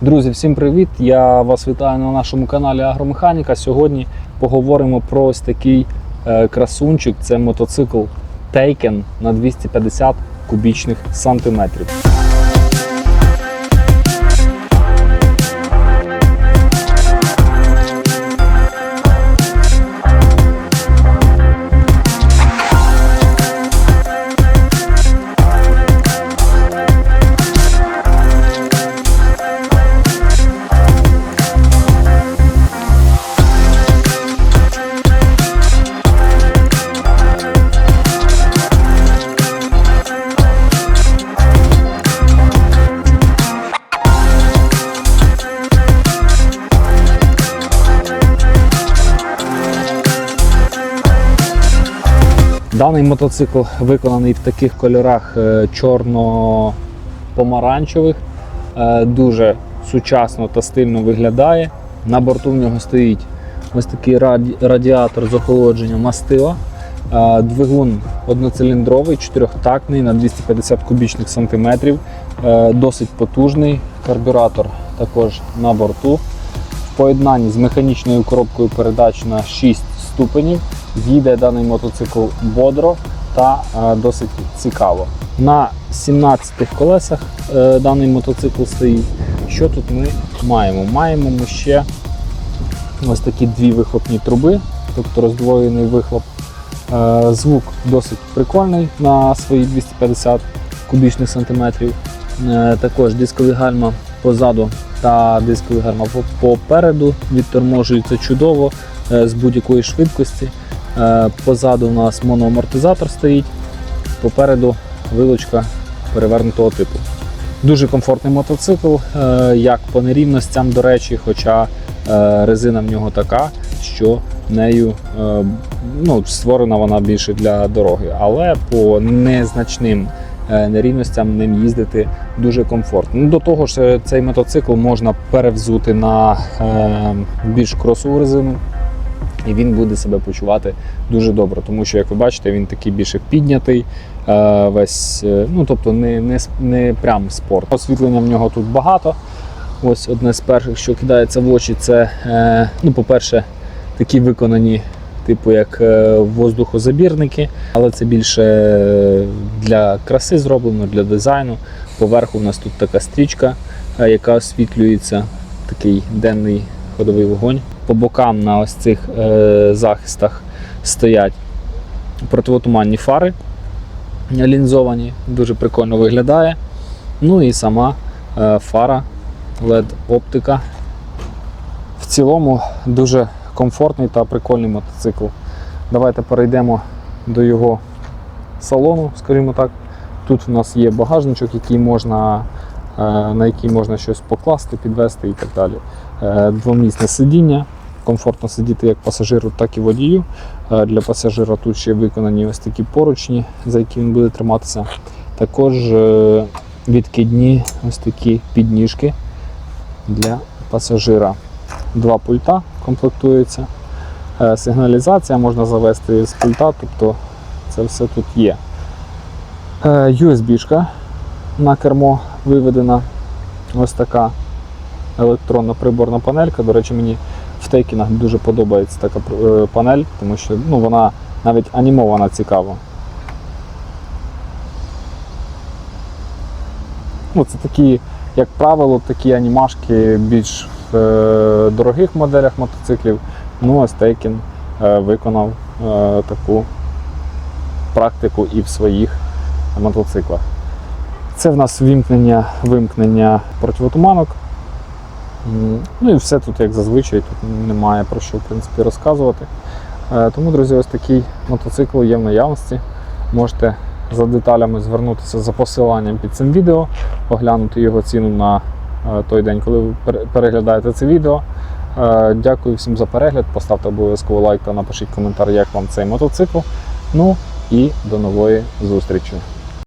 Друзі, всім привіт! Я вас вітаю на нашому каналі Агромеханіка. Сьогодні поговоримо про ось такий е, красунчик. Це мотоцикл Taken на 250 кубічних сантиметрів. Даний мотоцикл виконаний в таких кольорах е, чорно-помаранчевих, Е, дуже сучасно та стильно виглядає. На борту в нього стоїть ось такий раді- радіатор з охолодженням мастила. Е, Двигун одноциліндровий, чотирьохтактний на 250 кубічних сантиметрів. Досить потужний. Карбюратор також на борту. В поєднанні з механічною коробкою передач на 6 ступенів. Їде даний мотоцикл бодро та е, досить цікаво. На 17 колесах е, даний мотоцикл стоїть. Що тут ми маємо? Маємо ми ще ось такі дві вихлопні труби, тобто роздвоєний вихлоп. Е, Звук досить прикольний на свої 250 кубічних сантиметрів. Також дискові гальма позаду та дискові гальма попереду відторможуються чудово з будь-якої швидкості. Е, Позаду у нас моноамортизатор стоїть, попереду вилочка перевернутого типу. Дуже комфортний мотоцикл, е, як по нерівностям, до речі, хоча е, резина в нього така, що нею ну, створена вона більше для дороги, але по незначним нерівностям ним їздити дуже комфортно. Ну, до того ж, цей мотоцикл можна перевзути на більш кросову резину. І він буде себе почувати дуже добре, тому що, як ви бачите, він такий більше піднятий, е, весь, е, ну тобто не, не, не прям спорт. Освітлення в нього тут багато. Ось одне з перших, що кидається в очі, це, е, ну, по-перше, такі виконані, типу як воздухозабірники, але це більше для краси зроблено, для дизайну. Поверху в нас тут така стрічка, яка освітлюється, такий денний ходовий вогонь. По бокам на ось цих е, захистах стоять противотуманні фари лінзовані, дуже прикольно виглядає. Ну і сама е, фара LED-оптика. В цілому дуже комфортний та прикольний мотоцикл. Давайте перейдемо до його салону, скажімо так. Тут у нас є багажничок, який можна, е, на який можна щось покласти, підвести і так далі. Е, Двомісне сидіння. Комфортно сидіти як пасажиру, так і водію. Е, Для пасажира тут ще виконані ось такі поручні, за які він буде триматися. Також е, відкидні ось такі підніжки для пасажира. Два пульта комплектуються. Е, Сигналізація можна завести з пульта, тобто це все тут є. USB-шка на кермо виведена. Ось така електронна приборна панелька. До речі, мені в тейкінах дуже подобається така е, панель, тому що ну, вона навіть анімована цікаво. Ну, це такі, як правило, такі анімашки більш в е, дорогих моделях мотоциклів. Ну, ось Тейкін е, виконав е, таку практику і в своїх мотоциклах. Це в нас вимкнення, вимкнення противотуманок. Ну і все тут, як зазвичай, тут немає про що в принципі, розказувати. Е, Тому, друзі, ось такий мотоцикл є в наявності. Можете за деталями звернутися за посиланням під цим відео, оглянути його ціну на е, той день, коли ви переглядаєте це відео. Е, Дякую всім за перегляд. Поставте обов'язково лайк та напишіть коментар, як вам цей мотоцикл. Ну і до нової зустрічі.